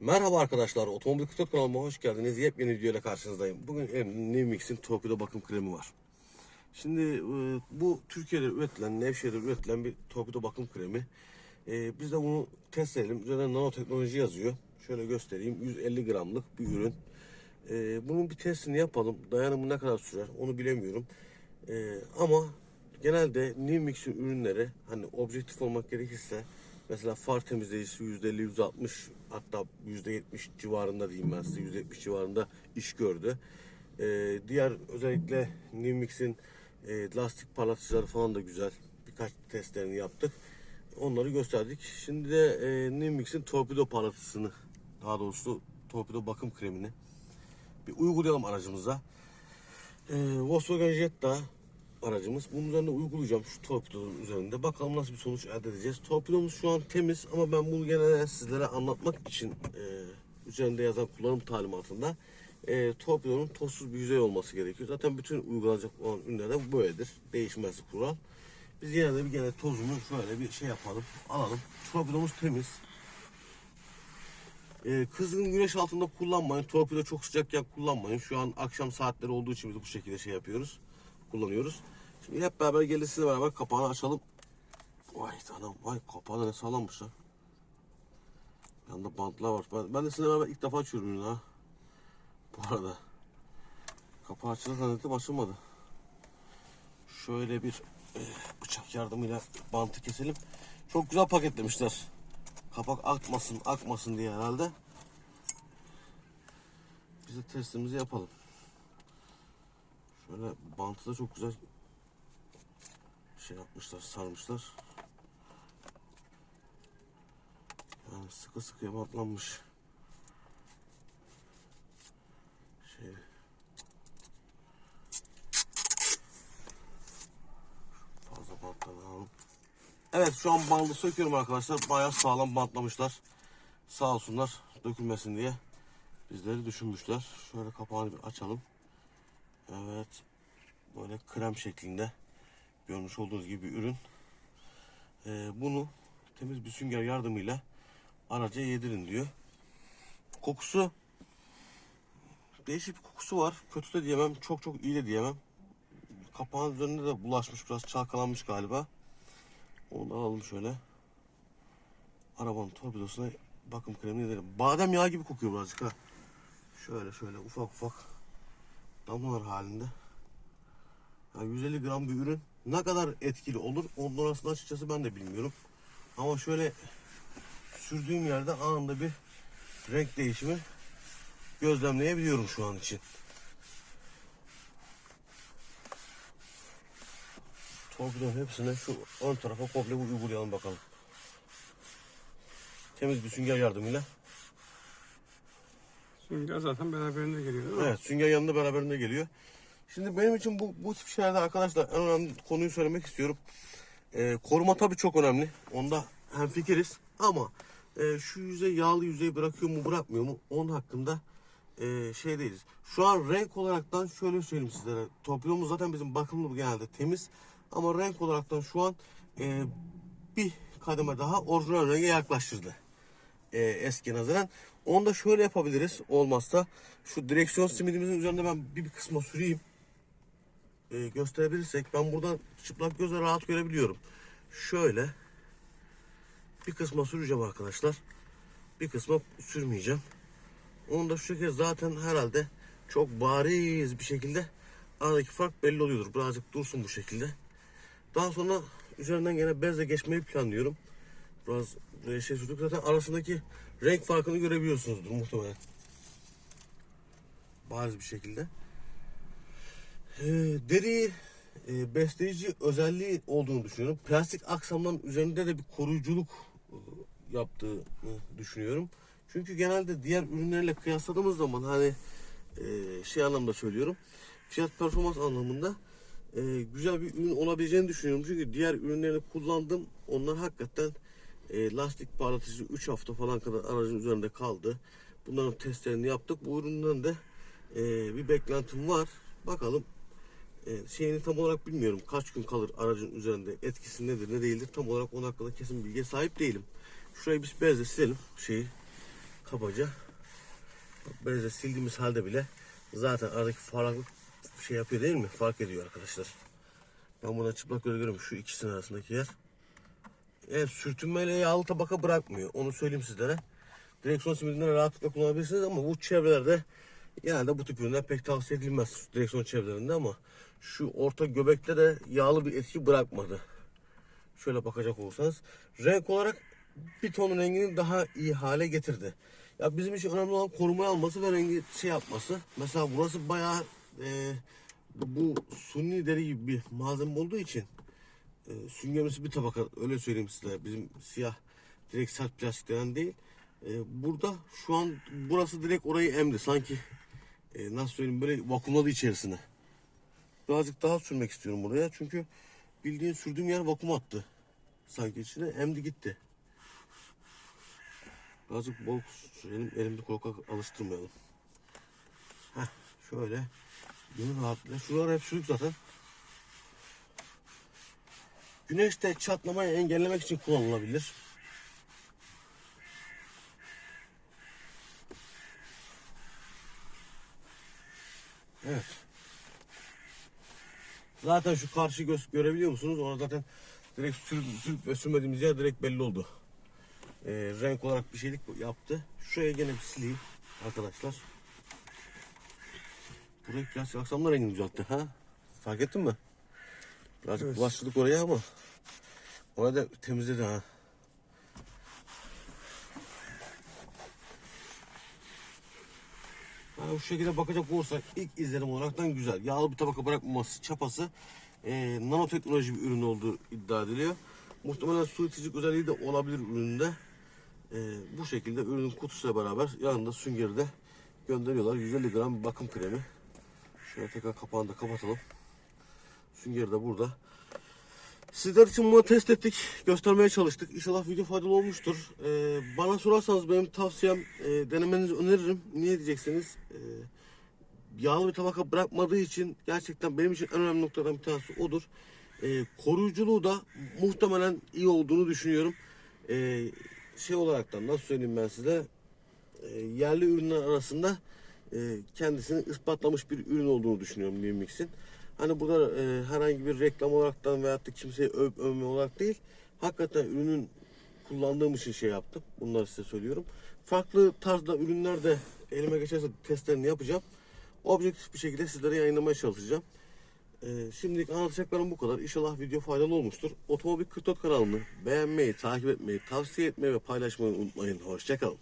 Merhaba arkadaşlar, Otomobil Kutu kanalıma hoş geldiniz. Yepyeni videoyla karşınızdayım. Bugün elimde Newmix'in torpido bakım kremi var. Şimdi e, bu Türkiye'de üretilen, Nevşehir'de üretilen bir torpido bakım kremi. E, biz de bunu test edelim. Üzerinde nanoteknoloji yazıyor. Şöyle göstereyim. 150 gramlık bir ürün. E, bunun bir testini yapalım. Dayanımı ne kadar sürer onu bilemiyorum. Ama genelde Newmix'in ürünleri hani objektif olmak gerekirse mesela far temizleyicisi %50 %60 hatta %70 civarında diyeyim ben size %70 civarında iş gördü. Ee, diğer özellikle Newmix'in e, lastik parlatıcıları falan da güzel. Birkaç testlerini yaptık. Onları gösterdik. Şimdi de e, Newmix'in torpido parlatıcısını daha doğrusu torpido bakım kremini bir uygulayalım aracımıza. Ee, Volkswagen Jetta aracımız. Bunun üzerinde uygulayacağım şu torpidonun üzerinde. Bakalım nasıl bir sonuç elde edeceğiz. Torpidomuz şu an temiz ama ben bunu gene sizlere anlatmak için e, üzerinde yazan kullanım talimatında e, torpidonun tozsuz bir yüzey olması gerekiyor. Zaten bütün uygulanacak olan ürünlerde böyledir. Değişmez kural. Biz yine de bir gene tozunu şöyle bir şey yapalım. Alalım. Torpidomuz temiz. Ee, kızgın güneş altında kullanmayın. Torpido çok sıcakken kullanmayın. Şu an akşam saatleri olduğu için biz bu şekilde şey yapıyoruz. Kullanıyoruz. Şimdi hep beraber gelin beraber kapağını açalım. Vay tanrım vay kapağı da ne sağlammış lan. Yanında bantlar var. Ben, ben de sizinle beraber ilk defa açıyorum ha. Bu arada. Kapağı açılır zannettim açılmadı. Şöyle bir e, bıçak yardımıyla bantı keselim. Çok güzel paketlemişler. Kapak akmasın akmasın diye herhalde. Biz de testimizi yapalım. Şöyle bantı da çok güzel şey yapmışlar, sarmışlar. Yani sıkı sıkıya bantlanmış. Şey. Fazla bantlarını alalım. Evet şu an bandı söküyorum arkadaşlar. Bayağı sağlam bantlamışlar. Sağ olsunlar dökülmesin diye bizleri düşünmüşler. Şöyle kapağını bir açalım. Evet. Böyle krem şeklinde görmüş olduğunuz gibi bir ürün. Ee, bunu temiz bir sünger yardımıyla araca yedirin diyor. Kokusu değişik bir kokusu var. Kötü de diyemem. Çok çok iyi de diyemem. Kapağın üzerinde de bulaşmış. Biraz çalkalanmış galiba. Onu da alalım şöyle. Arabanın torpidosuna bakım kremini edelim. Badem yağı gibi kokuyor birazcık ha. Şöyle şöyle ufak ufak damlalar halinde. Yani 150 gram bir ürün ne kadar etkili olur onun arasında açıkçası ben de bilmiyorum. Ama şöyle sürdüğüm yerde anında bir renk değişimi gözlemleyebiliyorum şu an için. Torpidonun hepsine şu ön tarafa komple uygulayalım bakalım. Temiz bir sünger yardımıyla. Sünger zaten beraberinde geliyor değil mi? Evet sünger yanında beraberinde geliyor. Şimdi benim için bu, bu tip şeylerde arkadaşlar en önemli konuyu söylemek istiyorum. Ee, koruma tabii çok önemli. Onda hemfikiriz. Ama e, şu yüzey yağlı yüzeyi bırakıyor mu bırakmıyor mu onun hakkında e, şey değiliz. Şu an renk olaraktan şöyle söyleyeyim sizlere. Torpidomuz zaten bizim bakımlı genelde temiz. Ama renk olaraktan şu an e, bir kademe daha orijinal renge yaklaştırdı e, eski nazaran. Onu da şöyle yapabiliriz. Olmazsa şu direksiyon simidimizin üzerinde ben bir, bir kısma süreyim. E, gösterebilirsek ben buradan çıplak gözle rahat görebiliyorum. Şöyle bir kısma süreceğim arkadaşlar. Bir kısma sürmeyeceğim. Onu da şu şekilde zaten herhalde çok bariz bir şekilde aradaki fark belli oluyordur. Birazcık dursun bu şekilde. Daha sonra üzerinden gene bezle geçmeyi planlıyorum. Biraz şey sürdük zaten arasındaki renk farkını görebiliyorsunuzdur muhtemelen. Bariz bir şekilde. Ee, deri e, besleyici özelliği olduğunu düşünüyorum. Plastik aksamların üzerinde de bir koruyuculuk e, yaptığını düşünüyorum. Çünkü genelde diğer ürünlerle kıyasladığımız zaman hani e, şey anlamda söylüyorum. Fiyat performans anlamında güzel bir ürün olabileceğini düşünüyorum. Çünkü diğer ürünlerini kullandım. Onlar hakikaten e, lastik parlatıcı 3 hafta falan kadar aracın üzerinde kaldı. Bunların testlerini yaptık. Bu üründen de e, bir beklentim var. Bakalım e, şeyini tam olarak bilmiyorum. Kaç gün kalır aracın üzerinde etkisi nedir ne değildir tam olarak onun hakkında kesin bilgiye sahip değilim. Şurayı biz bezle silelim şeyi kabaca. Böyle sildiğimiz halde bile zaten aradaki farklılık şey yapıyor değil mi? Fark ediyor arkadaşlar. Ben buna çıplak göre görüyorum şu ikisinin arasındaki yer. Evet sürtünmeyle yağlı tabaka bırakmıyor. Onu söyleyeyim sizlere. Direksiyon simidini rahatlıkla kullanabilirsiniz ama bu çevrelerde genelde bu tip ürünler pek tavsiye edilmez direksiyon çevrelerinde ama şu orta göbekte de yağlı bir etki bırakmadı. Şöyle bakacak olursanız renk olarak bir ton rengini daha iyi hale getirdi. Ya bizim için önemli olan korumaya alması ve rengi şey yapması. Mesela burası bayağı e, bu suni deri gibi bir malzeme olduğu için e, süngerimiz bir tabaka öyle söyleyeyim size bizim siyah direkt sert plastikten değil. E, burada şu an burası direkt orayı emdi sanki e, nasıl söyleyeyim böyle vakumladı içerisine. Birazcık daha sürmek istiyorum buraya çünkü bildiğin sürdüğüm yer vakum attı. Sanki içine emdi gitti. Birazcık bol sürelim elimde korkak alıştırmayalım. Heh, şöyle gönül rahatlığıyla. Şuralar hep sürük zaten. Güneşte çatlamayı engellemek için kullanılabilir. Evet. Zaten şu karşı göz görebiliyor musunuz? Ona zaten direkt sürüp, sürüp ve sürmediğimiz yer direkt belli oldu. Ee, renk olarak bir şeylik yaptı. Şuraya gene bir sileyim arkadaşlar. Burayı plastik aksamla rengini düzeltti ha. Fark ettin mi? Birazcık Evet. bulaştırdık oraya ama orayı da temizledi ha. Yani bu şekilde bakacak olursak ilk izlenim olaraktan güzel. Yağlı bir tabaka bırakmaması çapası e, nanoteknoloji bir ürün olduğu iddia ediliyor. Muhtemelen su iticilik özelliği de olabilir üründe. E, bu şekilde ürünün kutusuyla beraber yanında süngeri de gönderiyorlar. 150 gram bakım kremi. Şöyle tekrar kapağını da kapatalım. Süngeri de burada. Sizler için bunu test ettik, göstermeye çalıştık. İnşallah video faydalı olmuştur. Ee, bana sorarsanız benim tavsiyem e, denemenizi öneririm. Niye diyecekseniz e, yağlı bir tabaka bırakmadığı için gerçekten benim için en önemli noktadan bir tanesi odur. E, koruyuculuğu da muhtemelen iyi olduğunu düşünüyorum. E, şey olaraktan nasıl söyleyeyim ben size e, yerli ürünler arasında e, kendisini ispatlamış bir ürün olduğunu düşünüyorum Mimix'in. Hani burada e, herhangi bir reklam olaraktan veyahut da kimseyi övüp övme olarak değil. Hakikaten ürünün kullandığım için şey yaptım. Bunları size söylüyorum. Farklı tarzda ürünler de elime geçerse testlerini yapacağım. Objektif bir şekilde sizlere yayınlamaya çalışacağım. Ee, şimdilik anlatacaklarım bu kadar. İnşallah video faydalı olmuştur. Otomobil 44 kanalını beğenmeyi, takip etmeyi, tavsiye etmeyi ve paylaşmayı unutmayın. Hoşçakalın.